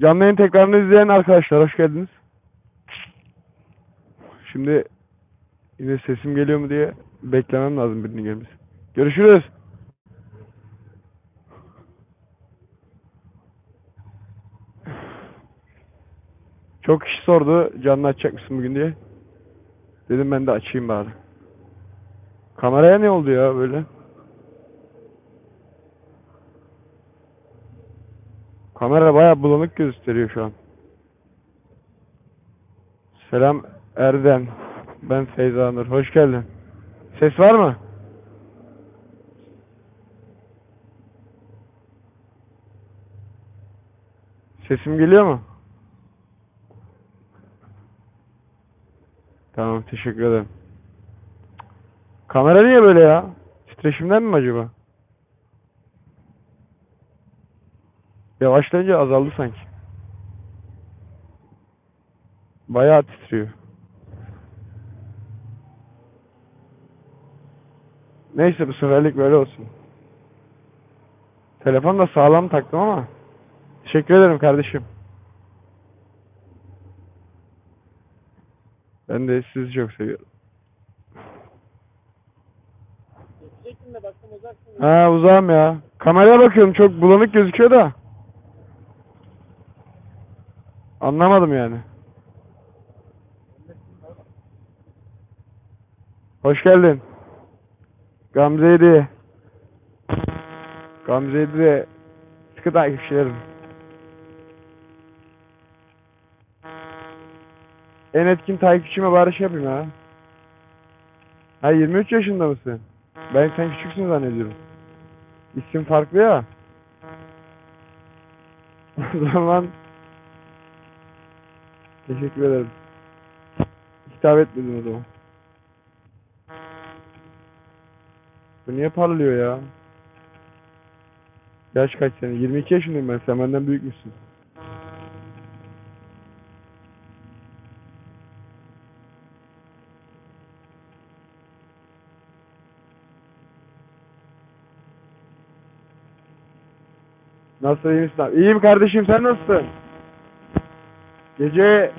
Canlı yayın tekrarını izleyen arkadaşlar hoş geldiniz. Şimdi yine sesim geliyor mu diye beklemem lazım birinin gelmesi. Görüşürüz. Çok kişi sordu canlı açacak mısın bugün diye. Dedim ben de açayım bari. Kameraya ne oldu ya böyle? Kamera bayağı bulanık gösteriyor şu an. Selam Erdem. Ben Feyza Nur. Hoş geldin. Ses var mı? Sesim geliyor mu? Tamam teşekkür ederim. Kamera niye böyle ya? Titreşimden mi acaba? Yavaşlayınca azaldı sanki. Bayağı titriyor. Neyse bu seferlik böyle olsun. Telefonu da sağlam taktım ama. Teşekkür ederim kardeşim. Ben de sizi çok seviyorum. Ha uzağım ya. Kameraya bakıyorum çok bulanık gözüküyor da. Anlamadım yani. Hoş geldin. Gamze'ydi. Gamze'ydi de sıkı takipçilerim. En etkin takipçime bari şey yapayım ha. Ha 23 yaşında mısın? Ben sen küçüksün zannediyorum. İsim farklı ya. O zaman teşekkür ederim. Hitap etmedim o zaman. Bu niye parlıyor ya? Yaş kaç senin? 22 yaşındayım ben. Sen benden büyükmüşsün. Nasıl iyi? İyiyim kardeşim sen nasılsın? Gece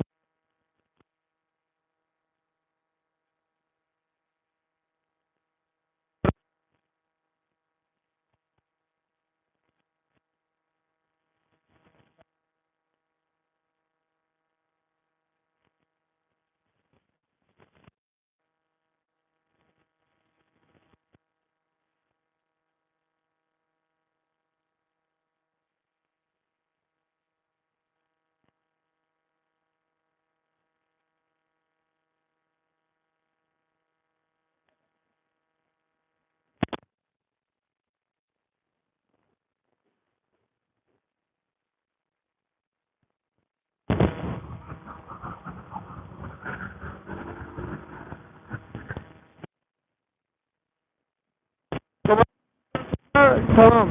Ha, tamam.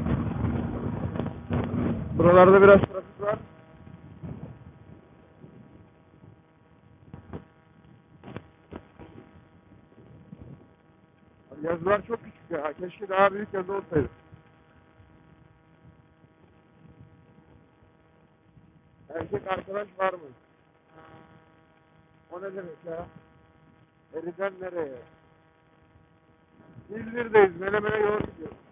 Buralarda biraz trafik var. Yazılar çok küçük ya. Keşke daha büyük yazı olsaydı. Erkek arkadaş var mı? O ne demek ya? Eriden nereye? İzmir'deyiz. Menemen'e yol gidiyoruz.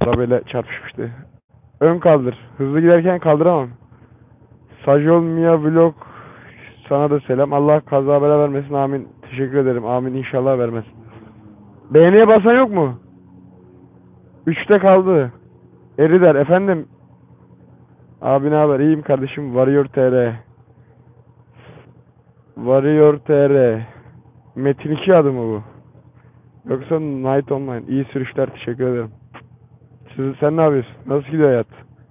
Arabayla çarpışmıştı. Ön kaldır. Hızlı giderken kaldıramam. Sajol Mia Vlog sana da selam. Allah kaza bela vermesin. Amin. Teşekkür ederim. Amin. İnşallah vermez. Beğeniye basan yok mu? Üçte kaldı. Erider efendim. Abi ne haber? İyiyim kardeşim. Warrior TR. Warrior TR. Metin 2 adı mı bu? Yoksa Night Online. İyi sürüşler. Teşekkür ederim. Siz, sen ne yapıyorsun? Nasıl gidiyor hayat?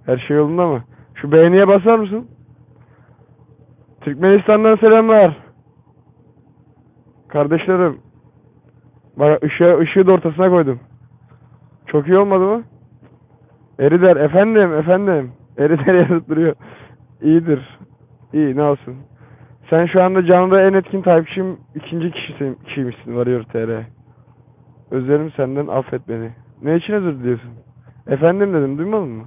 Her şey yolunda mı? Şu beğeniye basar mısın? Türkmenistan'dan selamlar. Kardeşlerim. Bak ışığı, ışığı da ortasına koydum. Çok iyi olmadı mı? Erider efendim efendim. Erider yazıp duruyor. İyidir. İyi ne olsun. Sen şu anda canlıda en etkin takipçim ikinci kişisin, kişiymişsin Varıyor TR. Özlerim senden affet beni. Ne için özür diliyorsun? Efendim dedim duymadın mı?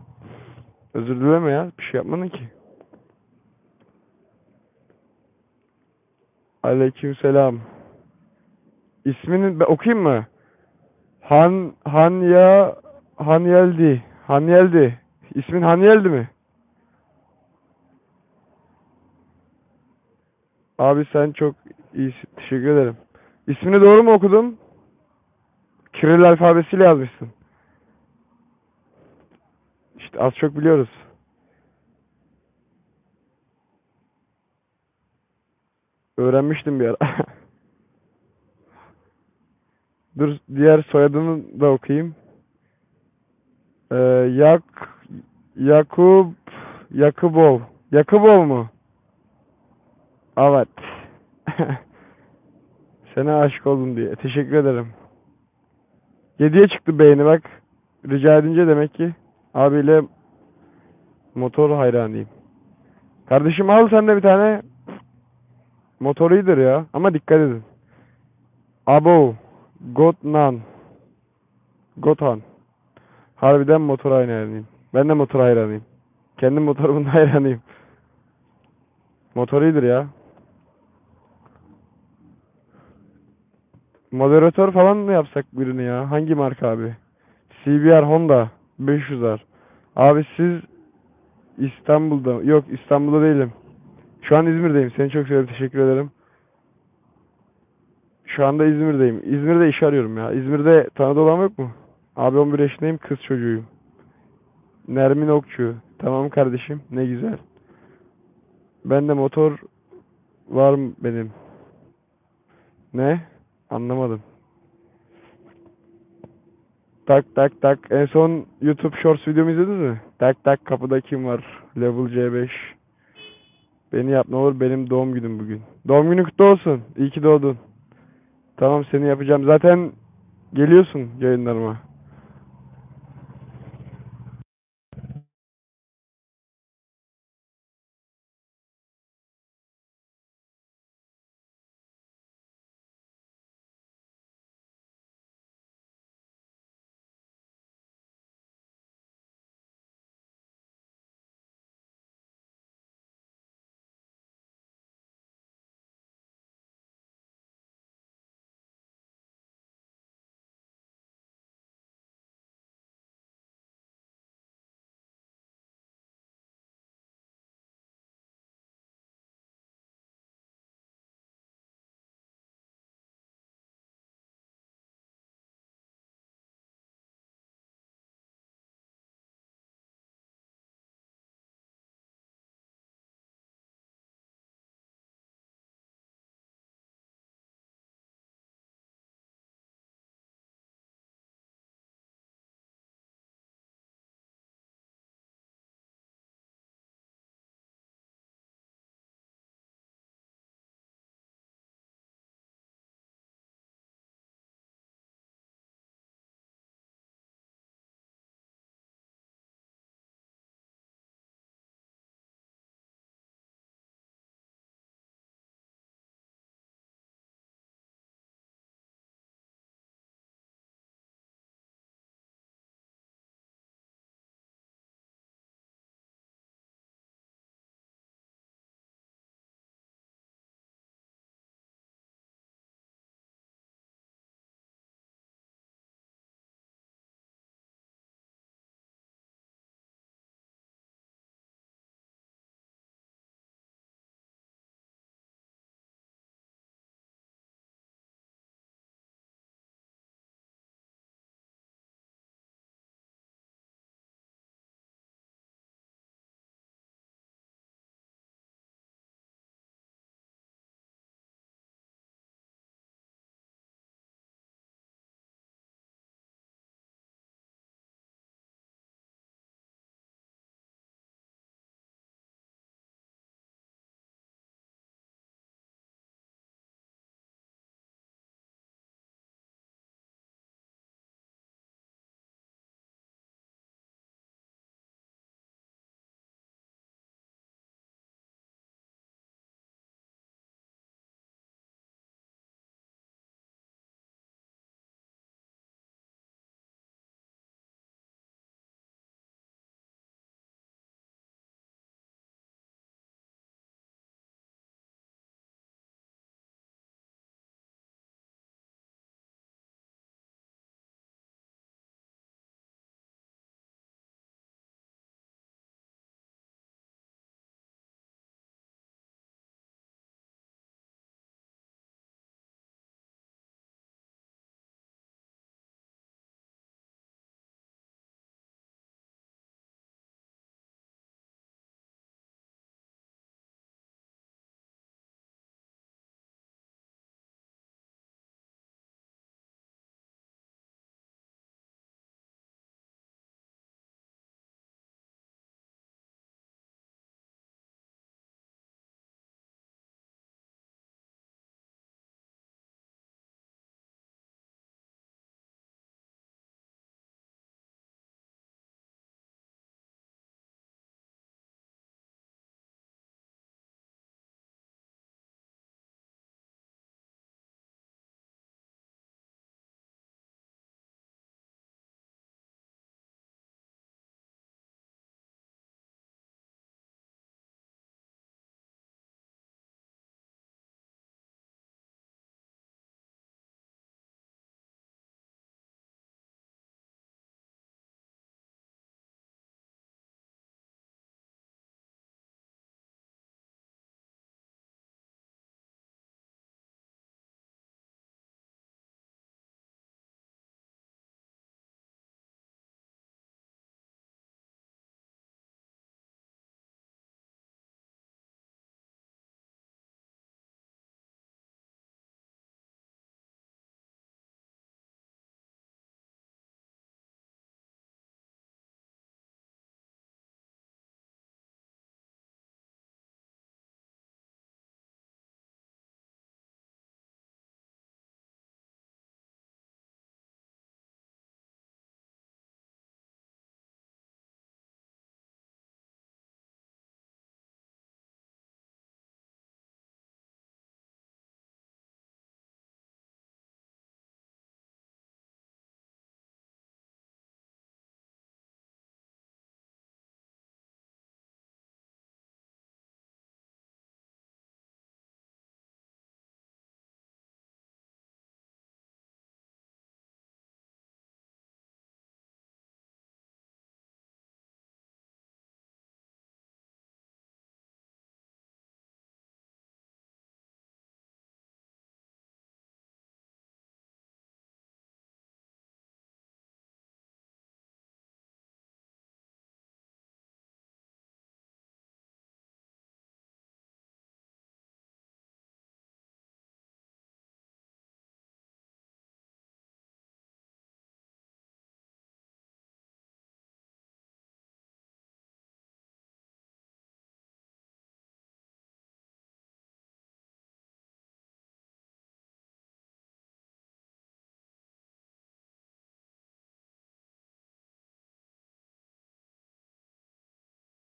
Özür dileme ya. Bir şey yapmadın ki. Aleykümselam. İsmini ben okuyayım mı? Han Hanya Hanyeldi. Hanyeldi. İsmin Hanyeldi mi? Abi sen çok iyisin. Teşekkür ederim. İsmini doğru mu okudum? Kiril alfabesiyle yazmışsın. İşte az çok biliyoruz. Öğrenmiştim bir ara. Dur diğer soyadını da okuyayım. Ee, Yak Yakup Yakubov. Yakubov mu? Evet. Sana aşık oldum diye. Teşekkür ederim. 7'ye çıktı beğeni bak. Rica edince demek ki abiyle motor hayranıyım. Kardeşim al sen de bir tane. Motor iyidir ya. Ama dikkat edin. Abo. Gotnan. Gothan. Harbiden motor hayranıyım. Ben de motor hayranıyım. Kendim motorumun hayranıyım. Motor iyidir ya. Moderatör falan mı yapsak birini ya? Hangi marka abi? CBR Honda 500'ler. Abi siz İstanbul'da yok İstanbul'da değilim. Şu an İzmir'deyim. Seni çok seviyorum. Teşekkür ederim. Şu anda İzmir'deyim. İzmir'de iş arıyorum ya. İzmir'de tanıdığı olan yok mu? Abi 11 yaşındayım. Kız çocuğuyum. Nermin Okçu. Tamam kardeşim. Ne güzel. Ben de motor var mı benim? Ne? Anlamadım. Tak tak tak. En son YouTube Shorts videomu izlediniz mi? Tak tak kapıda kim var? Level C5. Beni yap ne olur benim doğum günüm bugün. Doğum günün kutlu olsun. İyi ki doğdun. Tamam seni yapacağım. Zaten geliyorsun yayınlarıma.